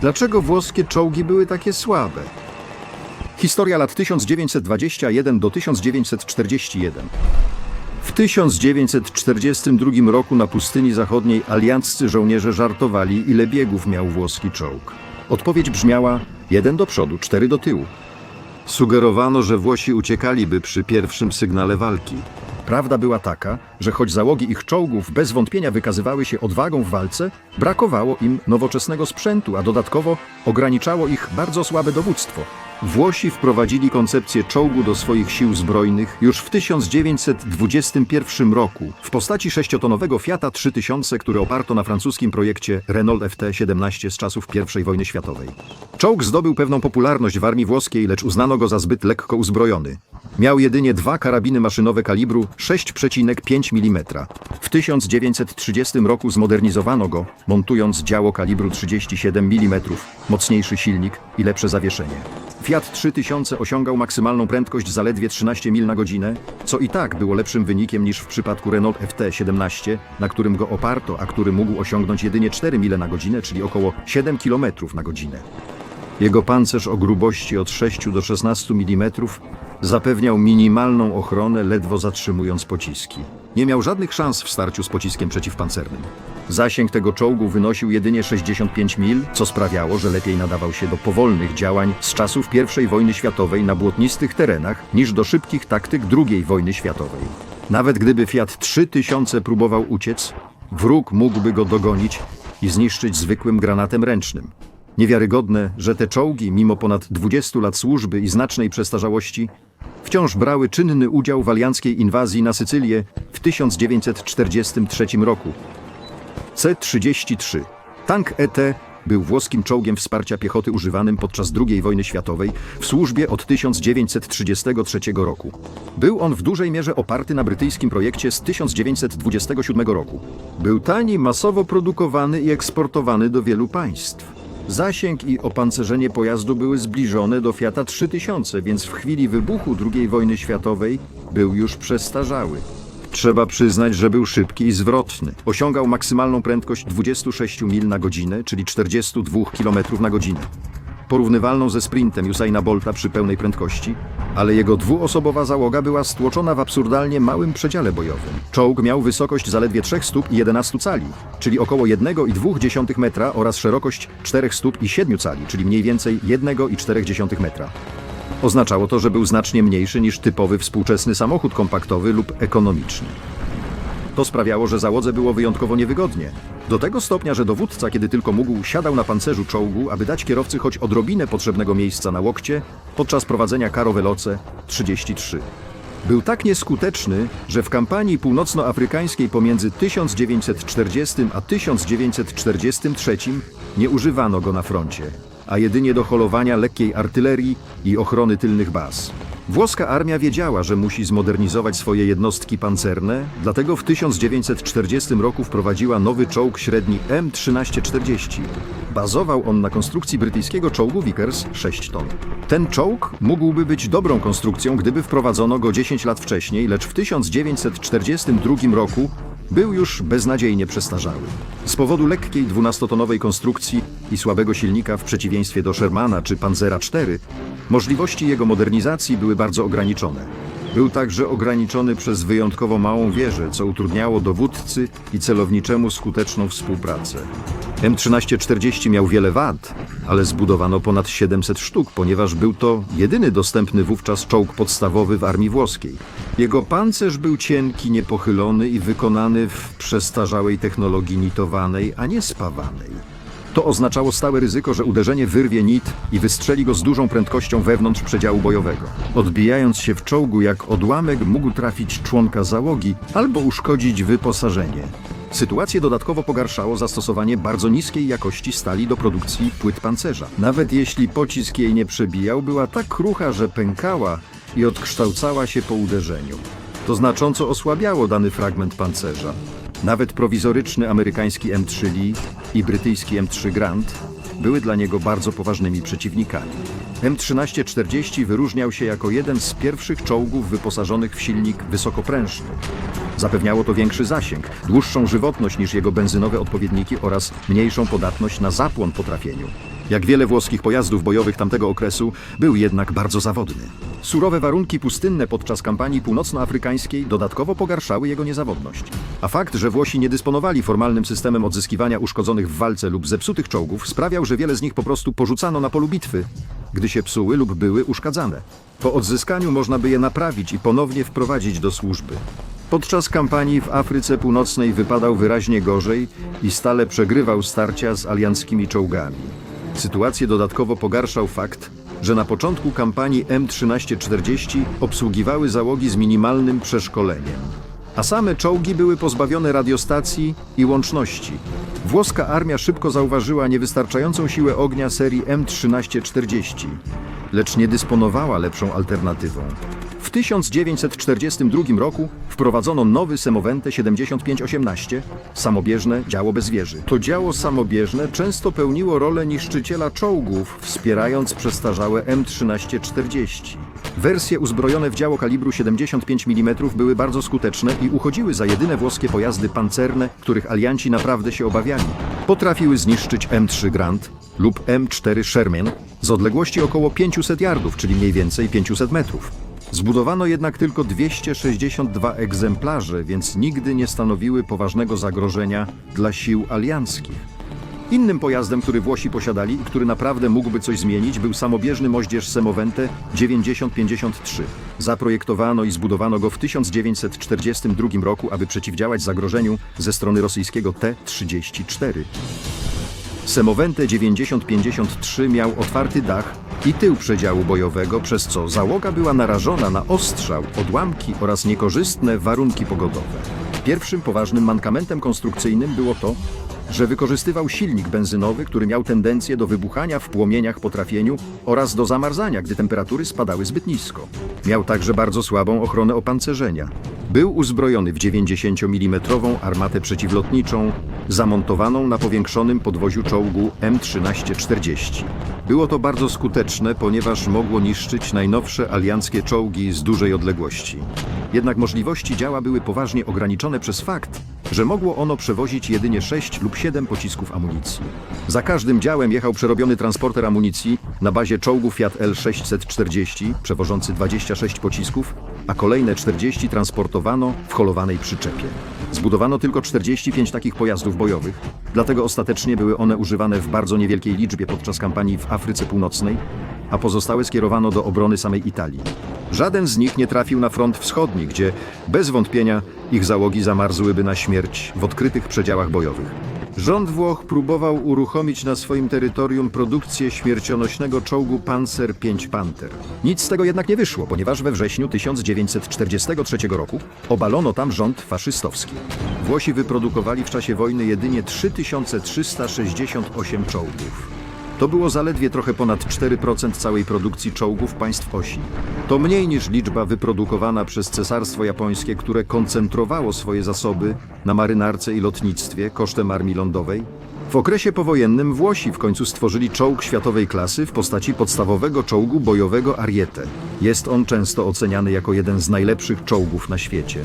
Dlaczego włoskie czołgi były takie słabe? Historia lat 1921 do 1941. W 1942 roku na pustyni zachodniej alianccy żołnierze żartowali, ile biegów miał włoski czołg. Odpowiedź brzmiała: jeden do przodu, cztery do tyłu. Sugerowano, że Włosi uciekaliby przy pierwszym sygnale walki. Prawda była taka, że choć załogi ich czołgów bez wątpienia wykazywały się odwagą w walce, brakowało im nowoczesnego sprzętu, a dodatkowo ograniczało ich bardzo słabe dowództwo. Włosi wprowadzili koncepcję czołgu do swoich sił zbrojnych już w 1921 roku w postaci sześciotonowego Fiata 3000, który oparto na francuskim projekcie Renault FT-17 z czasów I wojny światowej. Czołg zdobył pewną popularność w armii włoskiej, lecz uznano go za zbyt lekko uzbrojony. Miał jedynie dwa karabiny maszynowe kalibru 6,5 mm. W 1930 roku zmodernizowano go, montując działo kalibru 37 mm, mocniejszy silnik i lepsze zawieszenie. Fiat 3000 osiągał maksymalną prędkość zaledwie 13 mil na godzinę, co i tak było lepszym wynikiem niż w przypadku Renault FT-17, na którym go oparto, a który mógł osiągnąć jedynie 4 mile na godzinę, czyli około 7 km na godzinę. Jego pancerz o grubości od 6 do 16 mm zapewniał minimalną ochronę, ledwo zatrzymując pociski. Nie miał żadnych szans w starciu z pociskiem przeciwpancernym. Zasięg tego czołgu wynosił jedynie 65 mil, co sprawiało, że lepiej nadawał się do powolnych działań z czasów I wojny światowej na błotnistych terenach niż do szybkich taktyk II wojny światowej. Nawet gdyby Fiat 3000 próbował uciec, wróg mógłby go dogonić i zniszczyć zwykłym granatem ręcznym. Niewiarygodne, że te czołgi, mimo ponad 20 lat służby i znacznej przestarzałości, wciąż brały czynny udział w alianckiej inwazji na Sycylię w 1943 roku. C-33. Tank ET był włoskim czołgiem wsparcia piechoty używanym podczas II wojny światowej w służbie od 1933 roku. Był on w dużej mierze oparty na brytyjskim projekcie z 1927 roku. Był tani, masowo produkowany i eksportowany do wielu państw. Zasięg i opancerzenie pojazdu były zbliżone do Fiata 3000, więc w chwili wybuchu II wojny światowej był już przestarzały. Trzeba przyznać, że był szybki i zwrotny. Osiągał maksymalną prędkość 26 mil na godzinę, czyli 42 km na godzinę. Porównywalną ze sprintem Usaina Bolta przy pełnej prędkości, ale jego dwuosobowa załoga była stłoczona w absurdalnie małym przedziale bojowym. Czołg miał wysokość zaledwie 3 stóp i 11 cali, czyli około 1,2 metra oraz szerokość 4 stóp i 7 cali, czyli mniej więcej 1,4 metra. Oznaczało to, że był znacznie mniejszy niż typowy współczesny samochód kompaktowy lub ekonomiczny. To sprawiało, że załodze było wyjątkowo niewygodnie. Do tego stopnia, że dowódca, kiedy tylko mógł, siadał na pancerzu czołgu, aby dać kierowcy choć odrobinę potrzebnego miejsca na łokcie podczas prowadzenia Karo Veloce 33. Był tak nieskuteczny, że w kampanii północnoafrykańskiej pomiędzy 1940 a 1943 nie używano go na froncie, a jedynie do holowania lekkiej artylerii i ochrony tylnych baz. Włoska armia wiedziała, że musi zmodernizować swoje jednostki pancerne, dlatego w 1940 roku wprowadziła nowy czołg średni M1340. Bazował on na konstrukcji brytyjskiego czołgu Vickers 6 ton. Ten czołg mógłby być dobrą konstrukcją, gdyby wprowadzono go 10 lat wcześniej, lecz w 1942 roku był już beznadziejnie przestarzały. Z powodu lekkiej 12-tonowej konstrukcji i słabego silnika w przeciwieństwie do Shermana czy Panzera IV, możliwości jego modernizacji były bardzo ograniczone. Był także ograniczony przez wyjątkowo małą wieżę, co utrudniało dowódcy i celowniczemu skuteczną współpracę. M1340 miał wiele wad, ale zbudowano ponad 700 sztuk, ponieważ był to jedyny dostępny wówczas czołg podstawowy w armii włoskiej. Jego pancerz był cienki, niepochylony i wykonany w przestarzałej technologii nitowanej, a nie spawanej. To oznaczało stałe ryzyko, że uderzenie wyrwie nit i wystrzeli go z dużą prędkością wewnątrz przedziału bojowego. Odbijając się w czołgu jak odłamek mógł trafić członka załogi albo uszkodzić wyposażenie. Sytuację dodatkowo pogarszało zastosowanie bardzo niskiej jakości stali do produkcji płyt pancerza. Nawet jeśli pocisk jej nie przebijał, była tak krucha, że pękała i odkształcała się po uderzeniu. To znacząco osłabiało dany fragment pancerza. Nawet prowizoryczny amerykański M3 Lee i brytyjski M3 Grant były dla niego bardzo poważnymi przeciwnikami. M1340 wyróżniał się jako jeden z pierwszych czołgów wyposażonych w silnik wysokoprężny. Zapewniało to większy zasięg, dłuższą żywotność niż jego benzynowe odpowiedniki oraz mniejszą podatność na zapłon po trafieniu. Jak wiele włoskich pojazdów bojowych tamtego okresu, był jednak bardzo zawodny. Surowe warunki pustynne podczas kampanii północnoafrykańskiej dodatkowo pogarszały jego niezawodność. A fakt, że Włosi nie dysponowali formalnym systemem odzyskiwania uszkodzonych w walce lub zepsutych czołgów, sprawiał, że wiele z nich po prostu porzucano na polu bitwy, gdy się psuły lub były uszkadzane. Po odzyskaniu można by je naprawić i ponownie wprowadzić do służby. Podczas kampanii w Afryce Północnej wypadał wyraźnie gorzej i stale przegrywał starcia z alianckimi czołgami. Sytuację dodatkowo pogarszał fakt, że na początku kampanii M1340 obsługiwały załogi z minimalnym przeszkoleniem, a same czołgi były pozbawione radiostacji i łączności. Włoska armia szybko zauważyła niewystarczającą siłę ognia serii M1340, lecz nie dysponowała lepszą alternatywą. W 1942 roku wprowadzono nowy Semovente 7518, samobieżne działo bez wieży. To działo samobieżne często pełniło rolę niszczyciela czołgów, wspierając przestarzałe M1340. Wersje uzbrojone w działo kalibru 75 mm były bardzo skuteczne i uchodziły za jedyne włoskie pojazdy pancerne, których alianci naprawdę się obawiali. Potrafiły zniszczyć M3 Grand lub M4 Sherman z odległości około 500 yardów, czyli mniej więcej 500 metrów. Zbudowano jednak tylko 262 egzemplarze, więc nigdy nie stanowiły poważnego zagrożenia dla sił alianckich. Innym pojazdem, który Włosi posiadali i który naprawdę mógłby coś zmienić, był samobieżny moździerz Semovente 9053. Zaprojektowano i zbudowano go w 1942 roku, aby przeciwdziałać zagrożeniu ze strony rosyjskiego T-34. Semovente 9053 miał otwarty dach i tył przedziału bojowego, przez co załoga była narażona na ostrzał, odłamki oraz niekorzystne warunki pogodowe. Pierwszym poważnym mankamentem konstrukcyjnym było to, że wykorzystywał silnik benzynowy, który miał tendencję do wybuchania w płomieniach po trafieniu oraz do zamarzania, gdy temperatury spadały zbyt nisko. Miał także bardzo słabą ochronę opancerzenia. Był uzbrojony w 90 mm armatę przeciwlotniczą, zamontowaną na powiększonym podwoziu czołgu M1340. Było to bardzo skuteczne, ponieważ mogło niszczyć najnowsze alianckie czołgi z dużej odległości. Jednak możliwości działa były poważnie ograniczone przez fakt, że mogło ono przewozić jedynie 6 lub 7 pocisków amunicji. Za każdym działem jechał przerobiony transporter amunicji na bazie czołgu Fiat L640, przewożący 26 pocisków, a kolejne 40 transportowano w holowanej przyczepie. Zbudowano tylko 45 takich pojazdów bojowych, dlatego ostatecznie były one używane w bardzo niewielkiej liczbie podczas kampanii w Afryce Północnej, a pozostałe skierowano do obrony samej Italii. Żaden z nich nie trafił na front wschodni, gdzie bez wątpienia ich załogi zamarzłyby na śmierć w odkrytych przedziałach bojowych. Rząd Włoch próbował uruchomić na swoim terytorium produkcję śmiercionośnego czołgu Panzer V Panther. Nic z tego jednak nie wyszło, ponieważ we wrześniu 1943 roku obalono tam rząd faszystowski. Włosi wyprodukowali w czasie wojny jedynie 3368 czołgów. To było zaledwie trochę ponad 4% całej produkcji czołgów państw osi. To mniej niż liczba wyprodukowana przez Cesarstwo Japońskie, które koncentrowało swoje zasoby na marynarce i lotnictwie kosztem armii lądowej. W okresie powojennym Włosi w końcu stworzyli czołg światowej klasy w postaci podstawowego czołgu bojowego Ariete. Jest on często oceniany jako jeden z najlepszych czołgów na świecie.